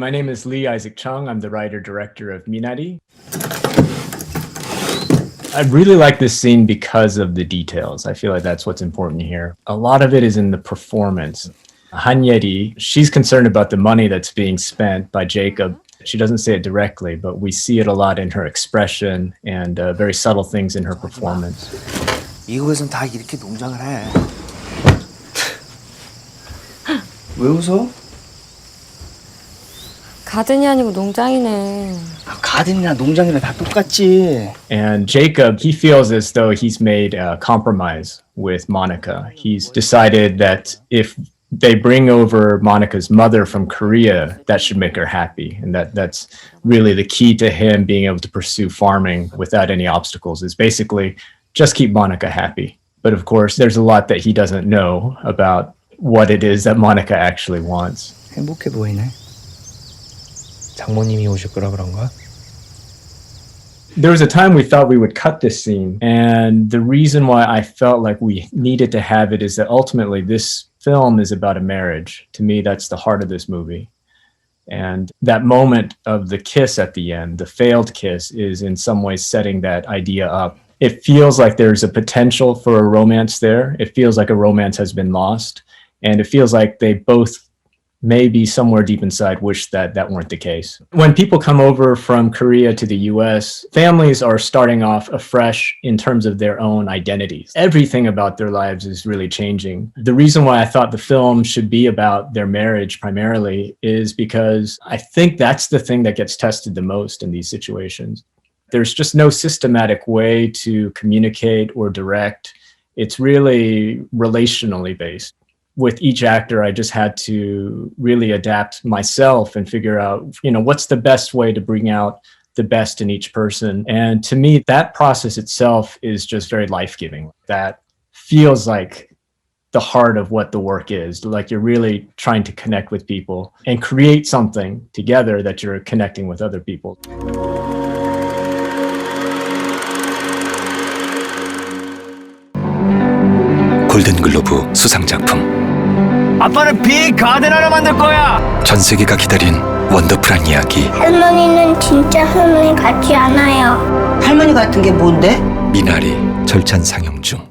My name is Lee Isaac Chung. I'm the writer director of Minari. I really like this scene because of the details. I feel like that's what's important here. A lot of it is in the performance. Hanyeri, she's concerned about the money that's being spent by Jacob. She doesn't say it directly, but we see it a lot in her expression and uh, very subtle things in her performance. 미국에선 다 이렇게 농장을 해. 왜 웃어? 가든이 아니고 농장이네. 아, 가든이나 농장이나 다 똑같지. And Jacob, he feels as though he's made a compromise with Monica. He's decided that if they bring over Monica's mother from Korea, that should make her happy. And that that's really the key to him being able to pursue farming without any obstacles is basically just keep Monica happy. But of course, there's a lot that he doesn't know about what it is that Monica actually wants. 행복해 보이네. 장모님이 오실 거라 그런가? There was a time we thought we would cut this scene. And the reason why I felt like we needed to have it is that ultimately this film is about a marriage. To me, that's the heart of this movie. And that moment of the kiss at the end, the failed kiss, is in some ways setting that idea up. It feels like there's a potential for a romance there. It feels like a romance has been lost. And it feels like they both maybe somewhere deep inside wish that that weren't the case. When people come over from Korea to the US, families are starting off afresh in terms of their own identities. Everything about their lives is really changing. The reason why I thought the film should be about their marriage primarily is because I think that's the thing that gets tested the most in these situations. There's just no systematic way to communicate or direct. It's really relationally based with each actor i just had to really adapt myself and figure out you know what's the best way to bring out the best in each person and to me that process itself is just very life-giving that feels like the heart of what the work is like you're really trying to connect with people and create something together that you're connecting with other people 골든글로브 수상작품 아빠는 빅 가든 하나 만들 거야. 전 세계가 기다린 원더풀한 이야기 할머니는 진짜 할머니 같지 않아요. 할머니 같은 게 뭔데? 미나리 절찬 상영 중